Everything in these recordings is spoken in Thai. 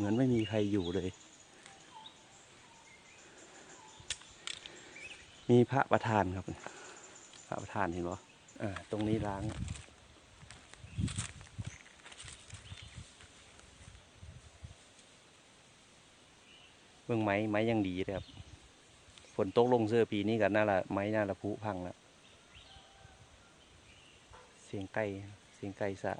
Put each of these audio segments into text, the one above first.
เหมือนไม่มีใครอยู่เลย มีพระประธานครับ พระประธานเห็นปะอ่า ตรงนี้ล้างเบื้องไม้ไม้ยังดีเลยครับ ฝนตกลงเสื้อปีนี้กันน่าละไม้น่าละผุพังแล้ว เสียงไก่เสียงไก่สะ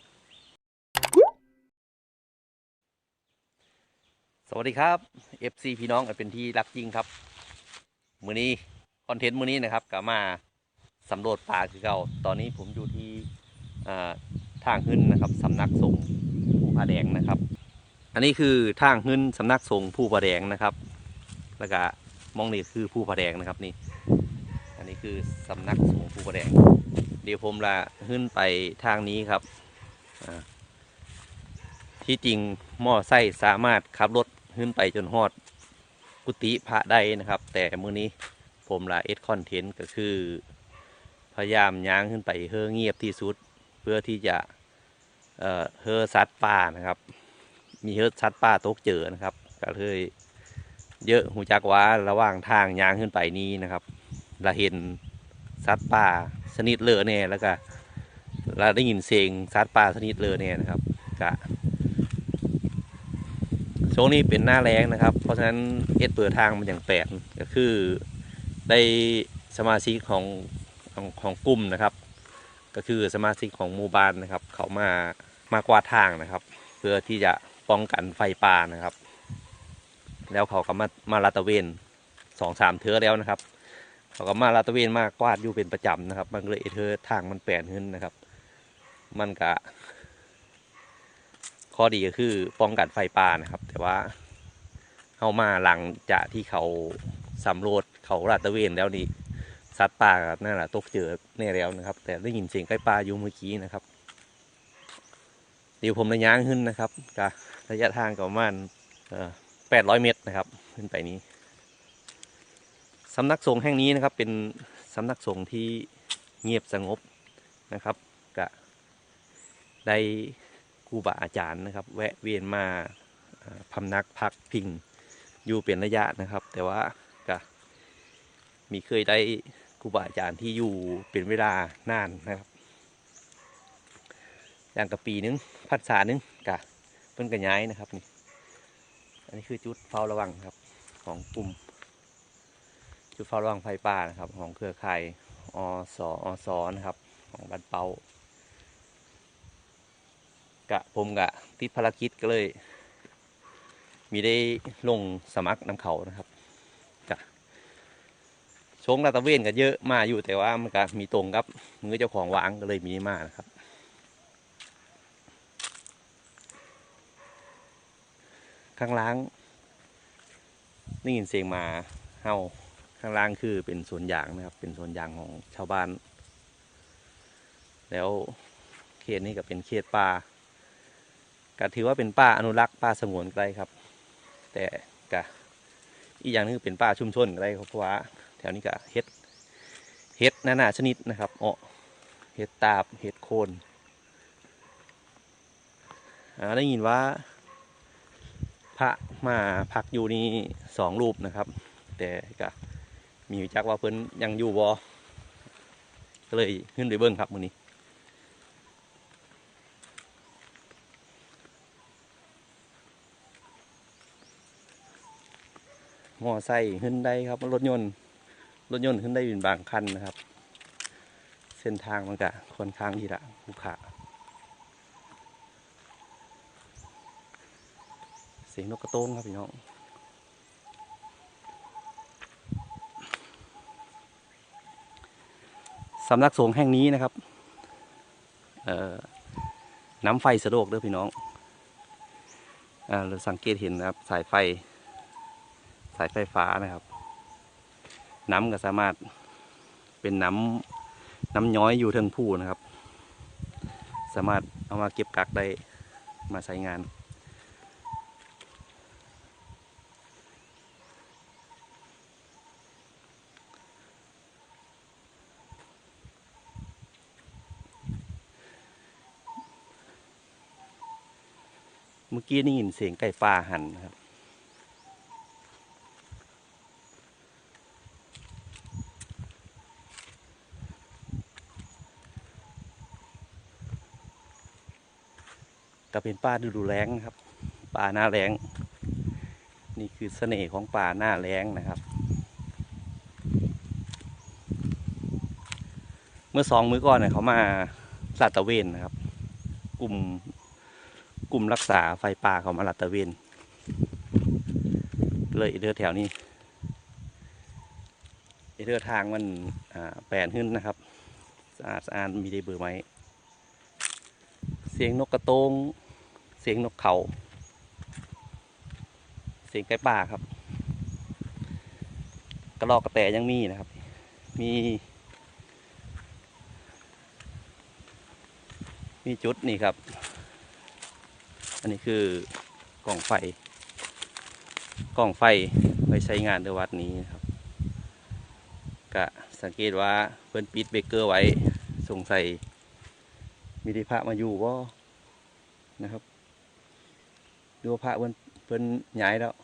สวัสดีครับ FC พี่น้องเป็นที่รักจริงครับ มือนี้คอนเทนต์มือนี้นะครับก็มาสำรวจป่าคือเก่าตอนนี้ผมอยู่ที่ทางขึ้นนะครับสำนักสงฆ์ผู้ผาแดงนะครับ อันนี้คือทางขึ้นสำนักสงฆ์ผู้ผาแดงนะครับ แล้วก็มองนี่คือผู้ผาแดงนะครับนี่ อันนี้คือสำนักสงฆ์ผู้ผาแดง เดี๋ยวผมละขึ้นไปทางนี้ครับที่จริงหม้อไซค์สามารถขับรถ ขึ้นไปจนฮอดกุฏิพระได้นะครับ แต่มื้อนี้ผมละเอ็ดคอนเทนต์ก็คือ พยายามย้างขึ้นไปเฮือเงียบที่สุด เพื่อที่จะเอ่อเฮือสัตว์ป่านะครับ มีเฮือสัตว์ป่าตกเจอนะครับ ก็เลยเยอะหูจักว่าระหว่างทางย้างขึ้นไปนี้นะครับเราเห็นสัตว์ป่าชนิดเลอแน่แล้วก็เราได้ยินเสียงสัตว์ป่าชนิดเลอแน่นะครับก็ ช่วงนี้เป็นหน้าแรงนะครับ เพราะฉะนั้นเอสเปิดทางมันอย่างแปลกก็คือได้สมาชิกของของของกลุ่มนะครับ ก็คือสมาชิกของหมู่บ้านนะครับ เขามามากวาดทางนะครับ เพื่อที่จะป้องกันไฟป่านะครับ แล้วเขาก็มามาลาตะเวนสองสามเทือแล้วนะครับ เขาก็มาลาตะเวนมากวาดอยู่เป็นประจำนะครับ มันเลยเธอทางมันแปลนขึ้นนะครับ มันก็ ข้อดีก็คือป้องกันไฟป่านะครับ แต่ว่าเข้ามาหลังจากที่เขาสำรวจเขาลาดตระเวนแล้วนี่สัตว์ป่านั่นแหละตกเจอแน่แล้วนะครับ แต่ได้ยินเสียงไก่ป่าอยู่เมื่อกี้นะครับ เดี๋ยวผมระย่างขึ้นนะครับกระยะทางประมาณแปดร้อยเมตรนะครับ ขึ้นไปนี้สำนักสงฆ์แห่งนี้นะครับ เป็นสำนักสงฆ์ที่เงียบสงบนะครับกะได้ ครูบาอาจารย์นะครับ แวะเวียนมาพำนักพักพิงอยู่เป็นระยะนะครับ แต่ว่าก็มีเคยได้ครูบาอาจารย์ที่อยู่เป็นเวลานานนะครับ อย่างกับปีนึงพันษานึงกะเพิ่นกระย้ายนะครับนี่อันนี้คือจุดเฝ้าระวังครับ ของกลุ่ม จุดเฝ้าระวังไฟป่านะครับ ของเครือข่ายอสอสนะครับ ของบ้านเปา กะผมกะติดภารกิจก็เลย มีได้ลงสมัครนำเขานะครับกะชงลาตะเวนก็เยอะมาอยู่แต่ว่ามันก็มีตรงกับมือเจ้าของวางก็เลยมีมานะครับข้างล่างนี่ยินเสียงมาเห่าข้างล่างคือเป็นสวนยางนะครับ เป็นสวนยางของชาวบ้าน แล้วเขตนี้ก็เป็นเขตป่า ก็ถือว่าเป็นป่าอนุรักษ์ป่าสงวนก็ได้ครับ แต่ก็อีกอย่างหนึงเป็นป่าชุมชนก็ได้ครับเพราะว่าแถวนี้ก็เฮ็ดเฮ็ดนานาชนิดนะครับเออเฮ็ดตาบเฮ็ดโคนอ่าได้ยินว่า พระมาพักอยู่นี่สองรูปนะครับ แต่ก็มีจักว่าเพิ่นยังอยู่บ่ก็เลยขึ้นไปเบิ่งครับมือนี้ มอไซค์ขึ้นได้ครับ รถยนต์ รถยนต์ขึ้นได้เป็นบางคันนะครับ เส้นทางมันก็ค่อนข้างที่จะขรุขระเสียงนกกระโต้งครับพี่น้องสำนักสงฆ์แห่งนี้นะครับน้ำไฟสะดวกเด้อพี่น้องเราสังเกตเห็นนะครับ สายไฟายไฟฟ้านะครับ น้ำก็สามารถเป็นน้ำน้ำย้อยอยู่เทิงผู้นะครับ สามารถเอามาเก็บกักได้มาใช้งาน เมื่อกี้นี่ยินเสียงไก่ป่าหันนะครับ ก็เป็นป่าฤดูแล้งครับ ป่าหน้าแล้ง นี่คือเสน่ห์ของป่าหน้าแล้งนะครับ เมื่อสองมื้อก่อนเนี่ยเขามาลาดตะเวนนะครับ กลุ่มกลุ่มรักษาไฟป่าเขามาลาดตะเวนเลยเดือแถวนี้เดือทางมันแปลนขึ้นนะครับสะอาดสะอาดมีได้เบอร์ไหม สียงนกกระโตง เสียงนกเขา เสียงไก่ป่าครับ กระรอกกระแตยังมีนะครับ มี มีจุดนี่ครับ อันนี้คือกล่องไฟ กล่องไฟไว้ใช้งานในวัดนี้นครับก็สังเกตว่าเพิ่อนปิดเบเกอร์ไว้สงสัย มีที่พระมาอยู่บ่นะครับ ดูพระเพิ่นเพิ่นย้ายแล้ว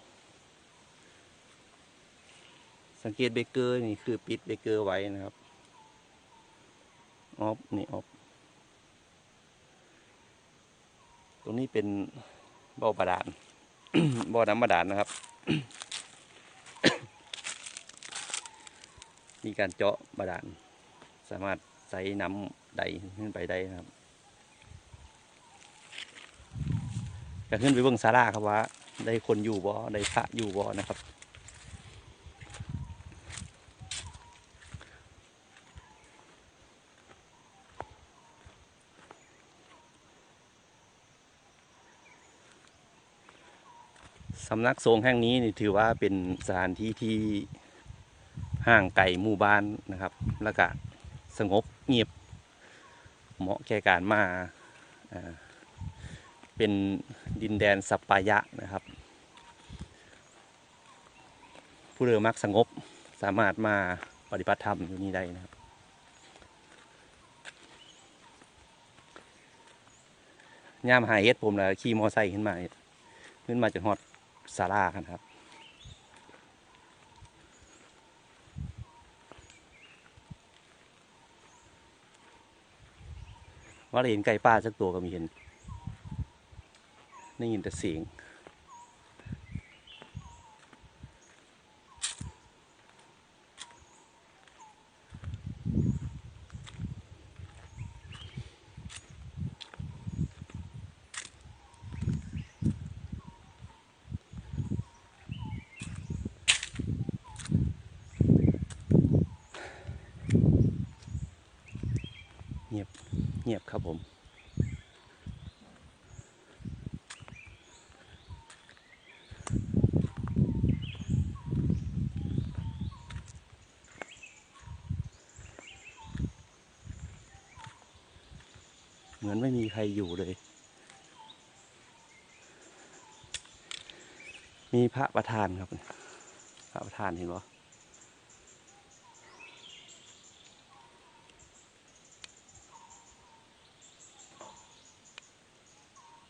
สังเกตเบเกอร์นี่คือปิดเบเกอร์ไว้นะครับออฟนี่ออฟตรงนี้เป็นบ่อบาดาลบ่อน้ำบาดาลนะครับ มีการเจาะบาดาลสามารถใส่น้ำใดขึ้นไปได้นะครับ อยากขึ้นไปเบิ่งศาลาครับว่า ได้คนอยู่บ่ได้พระอยู่บ่นะครับสำนักสงฆ์แห่งนี้นี่ถือว่าเป็นสถานที่ที่ห่างไกลหมู่บ้านนะครับ แล้วก็สงบเงียบเหมาะแก่การมาอ่า เป็นดินแดนสัปปายะนะครับ ผู้เรือมักสงบสามารถมาปฏิบัติธรรมอยู่นี่ได้นะครับ ย่ามหาเฮ็ดผมแล้วขี่มอไซค์ขึ้นมา ขึ้นมาจากฮอดศาลากันครับว่าเราเห็นไก่ป่าสักตัวก็มีเห็น ได้ยินแต่เสียง เงียบ เงียบครับผม มือนไม่มีใครอยู่เลย มีพระประธานครับ พระประธานเห็นปะ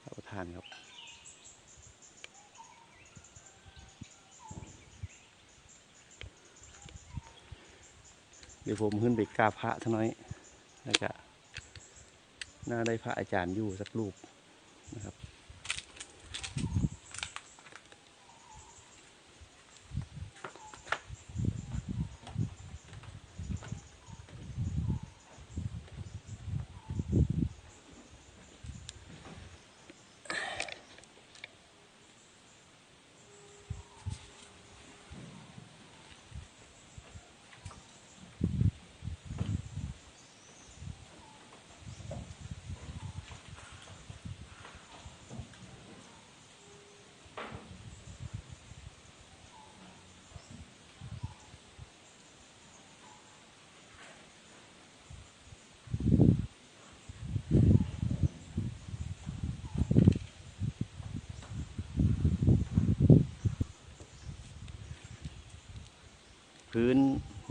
พระประธานครับเดี๋ยวผมขึ้นไปกราบพระท่าน้อยแล้วก็ น่าได้พระอาจารย์อยู่สักรูปนะครับ พื้น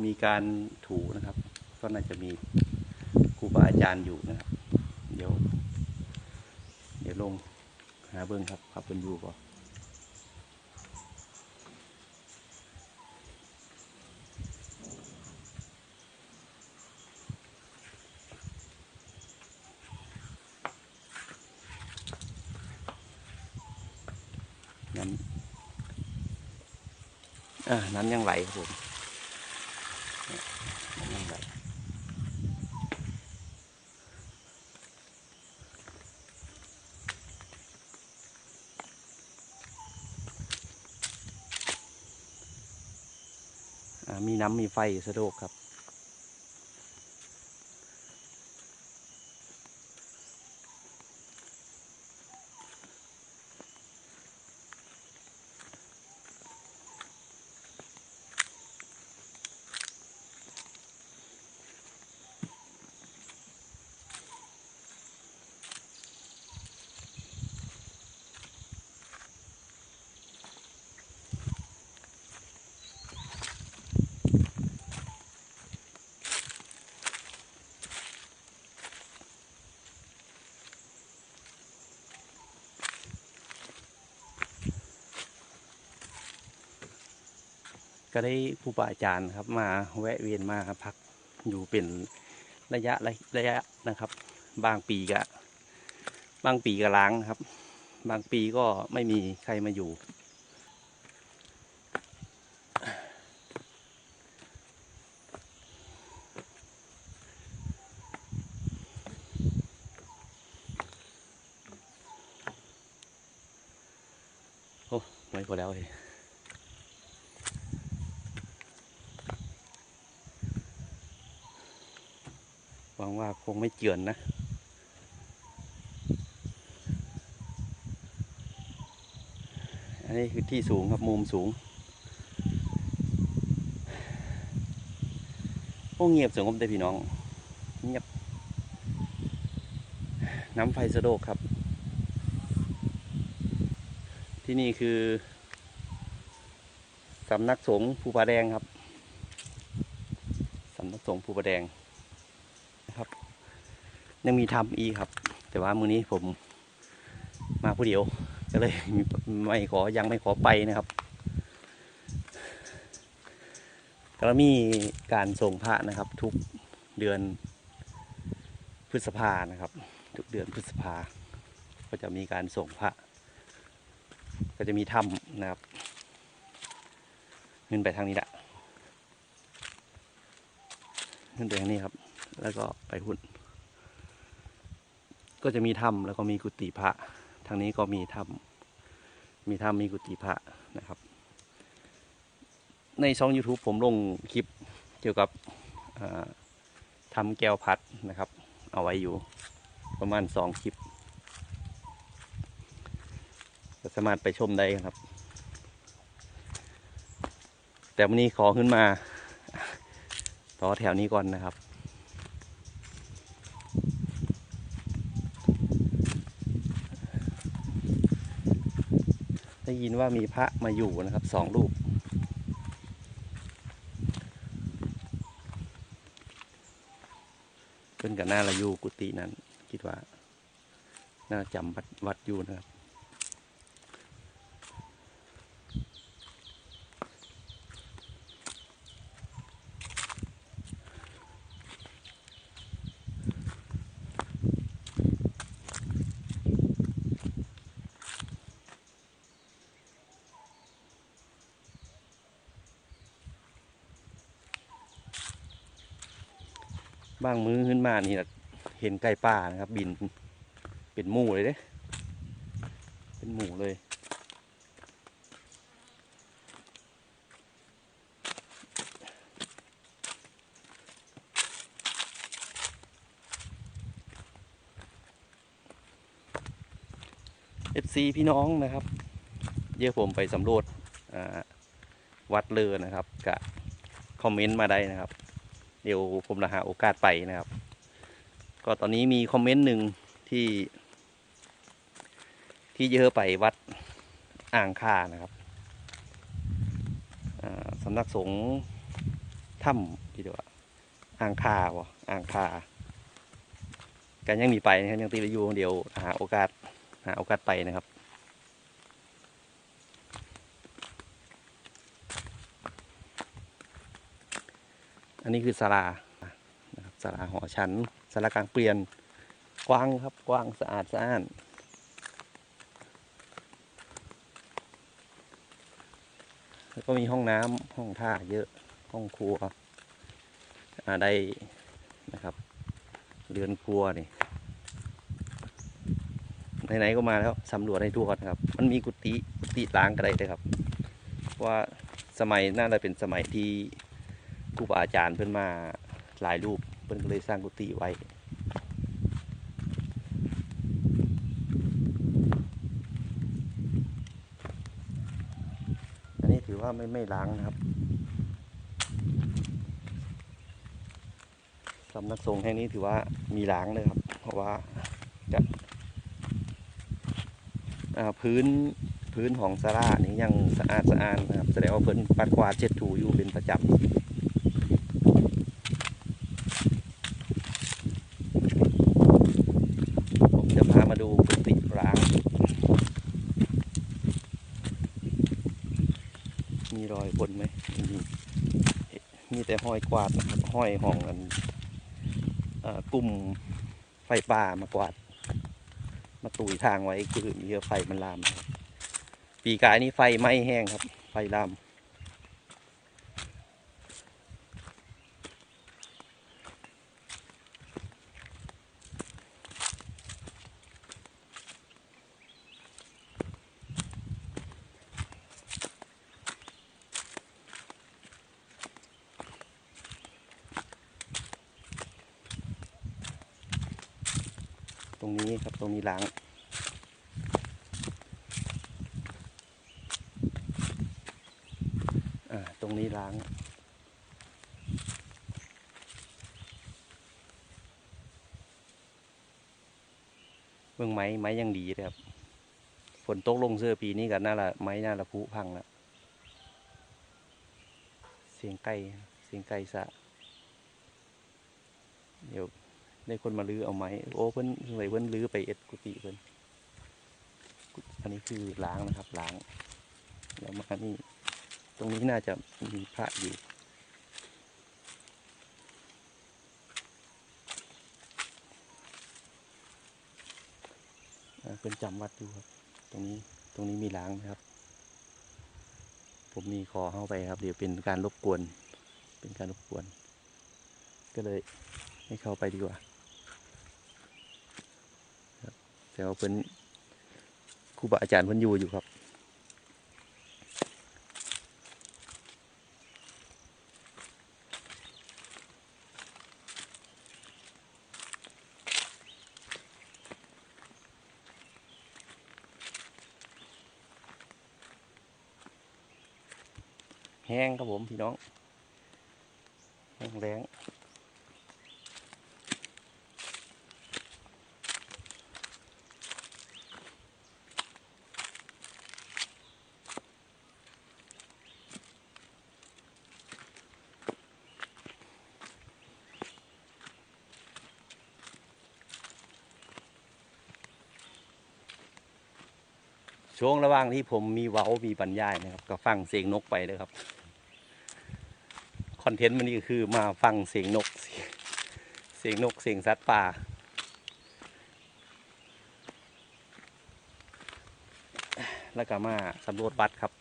มีการถูนะครับ ก็น่าจะมีครูบาอาจารย์อยู่นะครับ เดี๋ยว เดี๋ยวลงหาเบิ้งครับครับเป็นอยู่บ่น้ำอ่าน้ำยังไหลครับผมเนี่ยน้ำยังไหล น้ำมีไฟสะดวกครับ ก็ได้ผู้ป่าอาจารย์ครับมาแวะเวียนมาพักอยู่เป็นระยะระระยะนะครับ บางปีก็บางปีก็ล้างครับ บางปีก็ไม่มีใครมาอยู่ โอ้ไม่พอแล้วเลยหวัง ว่อนนะอันนี้คือที่สูงครับมุมสูงโอ้เงียบสงบแต่พี่น้อง เงียบ น้ำไฟสะโดกครับ ที่นี่คือสำนักสงฆ์ภูผาแดงครับ สำนักสงฆ์ภูผาแดง ยังมีทำอีกครับ แต่ว่ามื้อนี้ผมมาผู้เดียว ก็เลยไม่ขอยังไม่ขอไปนะครับก็มีการส่งพระนะครับ ทุกเดือนพฤษภานะครับ ทุกเดือนพฤษภา ก็จะมีการส่งพระ ก็จะมีถ้ำนะครับขึ้นไปทางนี้แหละขึ้นไปทางนี้ครับ แล้วก็ไปหุ่น ก็จะมีถ้ำแล้วก็มีกุฏิพระ ทางนี้ก็มีถ้ำมีถ้ำมีกุฏิพระนะครับ ในช่อง YouTube ผมลงคลิปเกี่ยวกับอ่าทำแก้วพัดนะครับ เอาไว้อยู่ประมาณสองคลิปสามารถไปชมได้ครับ แต่วันนี้ขอขึ้นมาต่อแถวนี้ก่อนนะครับ ได้ยินว่ามีพระมาอยู่นะครับสองรูป เพิ่นกับหน้าละอยู่กุฏินั้น คิดว่า น่าจำวัดวัดอยู่นะครับาง มือขึ้นมานี่นะเห็นไก่ป่านะครับ บินเป็นหมู่เลยเด้เป็นหมู่เลย FC พี่น้องนะครับเดี๋ยผมไปสำรวจวัดเลอนะครับกะคอมเมนต์มาได้นะครับ เดี๋ยวผมจะหาโอกาสไปนะครับ ก็ตอนนี้มีคอมเมนต์หนึ่งที่ ที่เยอะไปวัดอ่างคานะครับสำนักสงฆ์ถ้ำที่เดียวอ่างคาวะอ่างคากันยังมีไปนะครับยังตีไปอยู่คนเดียวหาโอกาสหาโอกาสไปนะครับอันนี้คือสารานสาราหอชั้น ศาลากลางเปลี่ยนกว้างครับกว้างสะอาดสะอ้านแล้วก็มีห้องน้ำห้องท่าเยอะห้องครัวอาได้นะครับ เรือนครัวนี่ไหนๆก็มาแล้วสำรวจให้ทั่วนะครับ มันมีกุฏิกุฏิล้างก็ได้เลยครับ ว่าสมัยน่าจะเป็นสมัยที่ครูบาอาจารย์เพิ่นมาหลายรูป เพิ่นก็เลยสร้างกุฏิไว้อันนี้ถือว่าไม่ไม่ล้างนะครับสำนักสงฆ์แห่งนี้ถือว่ามีล้างเลยครับ เพราะว่าจะพื้นพื้นของสารานี่ยังสะอาดสะอาดนะครับ แสดงว่าเพิ่นปัดกวาดเช็ดถูอยู่เป็นประจำผมจะพามาดูกุฏิร้าง มีรอยบนไหมมีมีแต่ห้อยกวาดนะครับห้อยห้องกันกลุ่มไฟป่ามากวาด มาตุยทางไว้คือมีไฟมันลาม ปีกายนี้ไฟไหม้แห้งครับ ไฟลาม ตรงนี้ครับตรงนี้ล้าง อ่า ต รงนี้ล้าง เบื้องไม้ไม้ยังดีเลยครับ ฝนตกลงเสื้อปีนี้กันน่าละไม้น่าละพุพังแล้วเสียงไก่เสียงไก่สะ เดี๋ยวได้คนมาลื้อเอาไม้โอ้เพิ่นสงสัยเพิ่นลื้อไปเอ็ดกุฏิเพิ่นอันนี้คือล้างนะครับล้าง แล้วมานี่ ตรงนี้น่าจะมีพระอยู่เพิ่นจำวัดอยู่ครับ ตรงนี้ตรงนี้มีล้างนะครับ ผมมีขอเข้าไปครับ เดี๋ยวเป็นการรบกวน เป็นการรบกวน ก็เลยไม่เข้าไปดีกว่าแต่ว่าเพิ่นครูบาอาจารย์เพิ่นอยู่อยู่ครับ แห้งครับผมพี่น้อง แห้งแรง ช่วงระหว่างที่ผมมีเว้ามีบรรยายนะครับ ก็ฟังเสียงนกไปเลยครับคอนเทนต์มันนี่คือมาฟังเสียงนก เสียงนกเสียงสัตว์ป่า แล้วก็มาสำรวจวัดครับ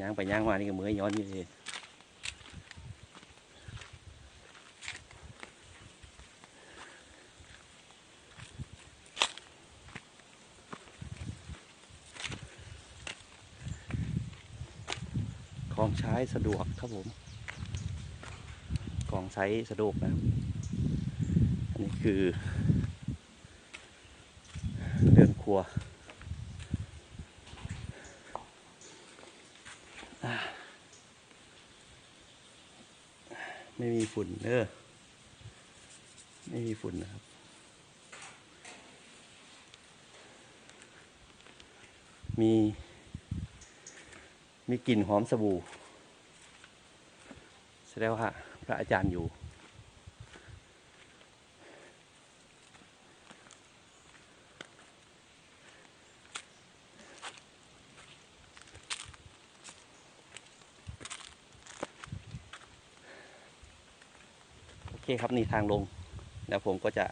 ย่างไปย่างมานี่ก็มือย้อนอยู่เลย องใช้สะดวกครับผมของใช้สะดวกนะครับอันนี้คือเรือนครัวไม่มีฝุ่นเออไม่มีฝุ่นนะครับมี มีกลิ่นหอมสบู่ แสดงว่าพระอาจารย์อยู่ โอเคครับนี่ทางลง แล้วผมก็จะ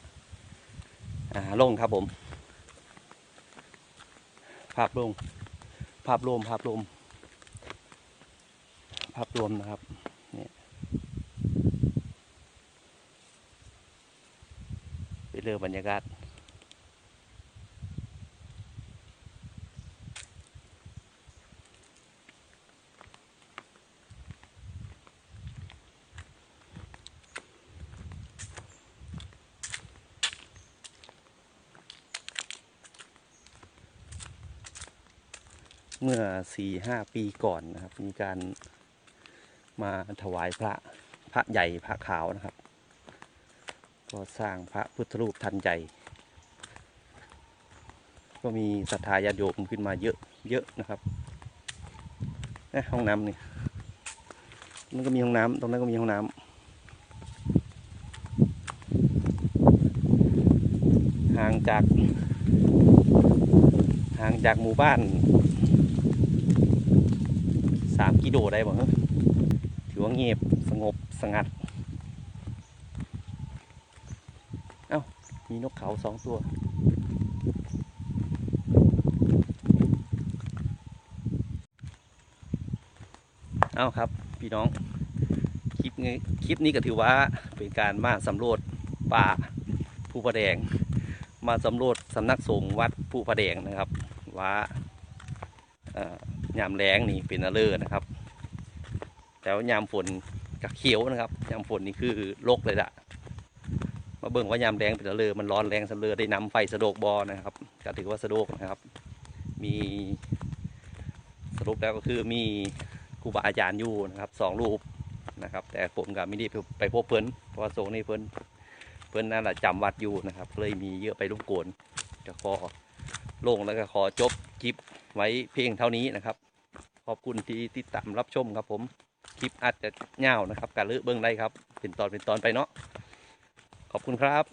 ลงครับผม ภาพลงภาพรวมภาพรวมภาพรวมนะครับ เนี่ยไปเรือบรรยากาศเมื่อสี่ห้าปีก่อนนะครับ มีการมาถวายพระพระใหญ่พระขาวนะครับ ก็สร้างพระพุทธรูปทันใจก็มีศรัทธาญาติโยมขึ้นมาเยอะเยอะนะครับนะห้องน้ำนี่มันก็มีห้องน้ำตรงนั้นก็มีห้องน้ำห่างจาก ห่างจากหมู่บ้านสามกิโลได้บ่ถือว่าเงียบสงบสงัด เอ้า มีนกเขาสองตัว เอาครับ พี่น้อง คลิปนี้คลิปนี้ก็ถือว่าเป็นการมาสำรวจป่าผู้ประแดง มาสำรวจสำนักสงฆ์วัดผู้ประแดงนะครับ ว่าเอ่อยามแรงนี่เป็นอเลอร์นะครับแต่ว่ายามฝนกับเขียวนะครับ ยามฝนนี่คือโรคเลยละ มาเบิ่งว่ายามแรงเป็นเลอมันร้อนแรงสะเลอได้นำไฟสะดวกบอนะครับก็ถือว่าสะดวกนะครับ มีสรุปแล้วก็คือมีครูบาอาจารย์อยู่นะครับสองรูปนะครับ แต่ผมก็ไม่ได้ไปพบเพิ่อนเพราะว่าโซนนี้เพิ่อนเพิ่อนนั่นแหละจำวัดอยู่นะครับเลยมีเยอะไปรบกวนจะขอลงแล้วก็ขอจบคลิปไว้เพียงเท่านี้นะครับ ขอบคุณที่ติดตามรับชมครับผมคลิปอาจจะเงาวนะครับการลือเบิ้องได้ครับ เป็นตอนเป็นตอนไปเนาะ ขอบคุณครับ